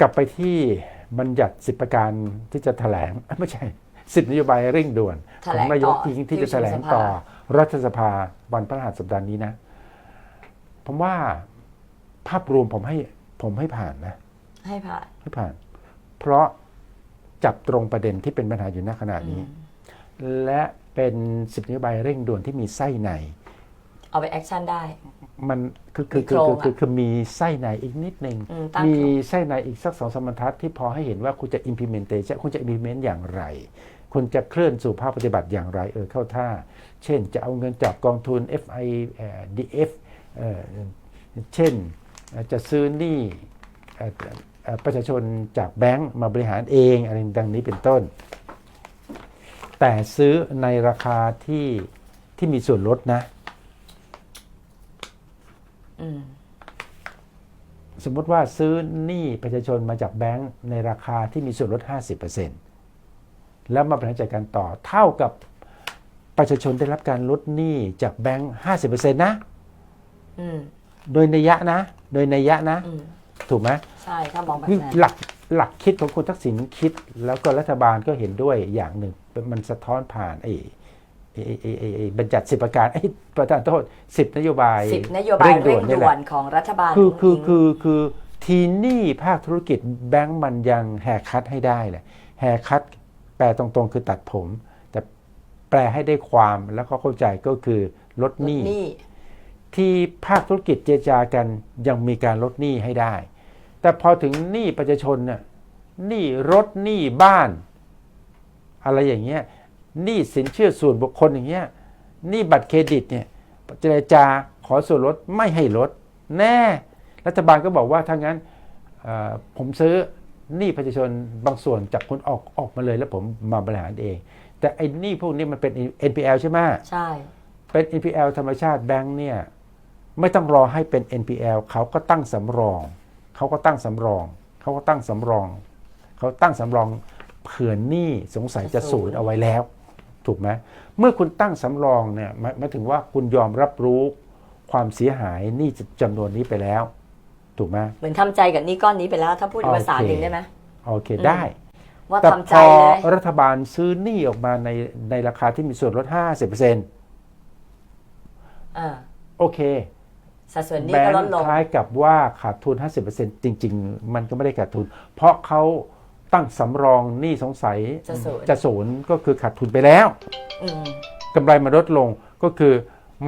กลับไปที่บัญญัติสิบประการที่จะแถลงเอ้ยไม่ใช่สิบนโยบายเร่งด่วนแถขลองงนายกต่ออิงที่ที่จะแถลงประชุมสภาต่อรัฐสภาวันพฤหัสสัปดาห์นี้นะ ผมว่าภาพรวมผมให้ผมให้ผ่านนะ ให้ผ่านให้ผ่าน เพราะจับตรงประเด็นที่เป็นปัญหาอยู่ณขณะนี้ และเป็นสิบนโยบายเร่งด่วนที่มีไส้ใน เอาไปแอคชั่นได้ มันคือคือคือมีโครคืองอะคือคือมีไส้ในอีกนิดนึงอืมตั้งมีโครงไส้ในอีกสักสองสามบรรทัดที่พอให้เห็นว่าคุณจะ implementation คุณจะ implement อย่างไร คุณจะเคลื่อนสู่ภาคปฏิบัติอย่างไรเออเข้าท่า เช่นจะเอาเงินจากกองทุน FI เอ่อ DF เอ่อเช่นเอ่อจะซื้อหนี้เอ่อเอ่อประชาชนจากแบงก์มาบริหารเองอะไรดังนี้เป็นต้น แต่ซื้อในราคาที่ที่มีส่วนลดนะอืม สมมติว่าซื้อหนี้ประชาชนมาจากแบงก์ในราคาที่มีส่วนลด 50%แล้วมาบริหารจัดการต่อเท่ากับประชาชนได้รับการลดหนี้จากแบงก์50%นะอืมโดยนัยยะนะ โดยนัยยะนะอืมถูกไหมใช่ถ้ามองแบบนี่นั้นหลักหลักคิดของคุณทักษิณคิด แล้วก็รัฐบาลก็เห็นด้วยอย่างหนึ่งมันสะท้อนผ่านไอ้ไอ้ไอ้ไอ้ไอ้ บัญญัติสิบประการไอ้ประธานโทษสิบนโยบายสิบนโยบายเร่งนี่ด่แหละวนของรัฐบาลคือคือณคือคือทีนี่ภาคธุรกิจแบงก์มันยังแหกคัดให้ได้แหละแหกคัดแปลตรงๆ คือตัดผม แต่แปลให้ได้ความแล้วก็เข้าใจก็คือลดลหดนี้หนี้ที่ภาคธุรกิจเจรจากันยังมีการลดหนี้ให้ได้ แต่พอถึงหนี้ประชาชนน่ะหนี้รถหนี้บ้าน อะไรอย่างเงี้ย หนี้สินเชื่อส่วนบุคคลอย่างเงี้ยหนี้บัตรเครดิตเนี่ยเจรจาขอส่วนลดไม่ให้ลด แน่ รัฐบาลก็บอกว่าถ้างั้นเอ่อผมซื้อหนี้ประชาชนบางส่วนจากคนออกออกมาเลยแล้วผมมาบริหารเอง แต่ไอ้หนี้พวกนี้มันเป็น NPL ใช่ไหมใช่ เป็น NPL ธรรมชาติแบงค์เนี่ยไม่ต้องรอให้เป็น NPL เขาก็ตั้งสำรอง เขาก็ตั้งสำรอง เขาก็ตั้งสำรอง เขาตั้งสำรองเผื่อหนี้สงสัยจะศูนย์เอาไว้แล้ว ถูกไหมเมื่อคุณตั้งสำรองเนี่ยหมายหมายถึงว่าคุณยอมรับรู้ความเสียหายหนี้จำนวนนี้ไปแล้ว ถูกไหมเหมือนทำใจกับหนี้ก้อนนี้ไปแล้ว ถ้าพูดอีกภาษาโอเคหนึ่งได้ไหมโอเคอืมได้ว่าแต่ทำพใจอเลยรัฐบาลซื้อหนี้ออกมาในในราคาที่มีส่วนลด 50%เออโอเคสัดส่วนหนี้แบงก็ลดค์ลงคล้ายกับว่าขาดทุน 50%จริง ๆ มันก็ไม่ได้ขาดทุน เพราะเขา ตั้งสำรองหนี้สงสัยจะศูนย์ จะศูนย์ก็คือขาดทุนไปแล้วอืมกำไรมันลดลงก็คือ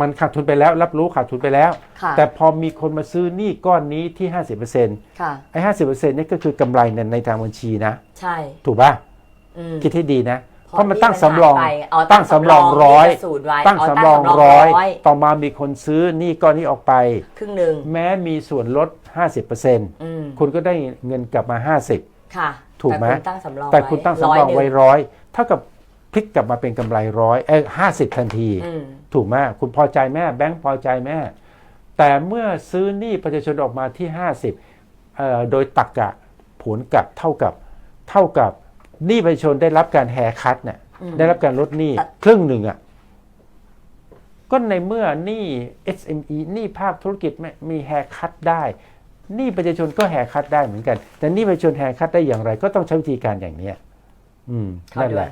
มันขาดทุนไปแล้ว รับรู้ขาดทุนไปแล้ว ค่ะแต่พอมีคนมาซื้อหนี้ก้อนนี้ที่ 50%ค่ะ ไอ้50%นี่ก็คือกำไรในในทางบัญชีนะ ใช่ถูกป่ะอืมคิดให้ดีนะ เพเพราะราะมันตั้งหนี้สำรองมันหายไปอ๋อตั้ตั้งงสำสำรรอองงร้อยที่จะสูตรไว้ตั้งอ๋อสำรองตั้งสำรองร้อยร้อยต่อมามีคนซื้อหนี้ก้อนนี้ออกไป ครึ่งหนึ่งแม้มีส่วนลด 50%อืมคุณก็ได้เงินกลับมาค่ะ ถูกไหมแต่คุณตั้งสำรอง50แต่คุณตั้งสำรองไว้หนึ่ร้อยเท่ากับพลิกกลับมาเป็นกำไรร้อยเอ้ห้าสิบทันทีอืมถูกไหมคุณพอใจแม่แบงค์พอใจแม่ แต่เมื่อซื้อหนี้ประชาชนออกมาที่50เอ่อโดยตักกะผลกลับเท่ากับเท่ากับหนี้ประชาชนได้รับการแฮร์คัตเนี่ยอืมได้รับการลดหนี้ครึ่งหนึ่งอะก็ในเมื่อหนี้ SME หนี้ภาคธุรกิจไม่มีแฮร์คัตได้ห นี้ประชาชนก็แฮร์คัตได้เหมือนกัน แต่หนี้ประชาชนแฮร์คัตได้อย่างไร ก็ต้องใช้วิธีการอย่างเนี้ยอืมขอนั่นด่แหวนละ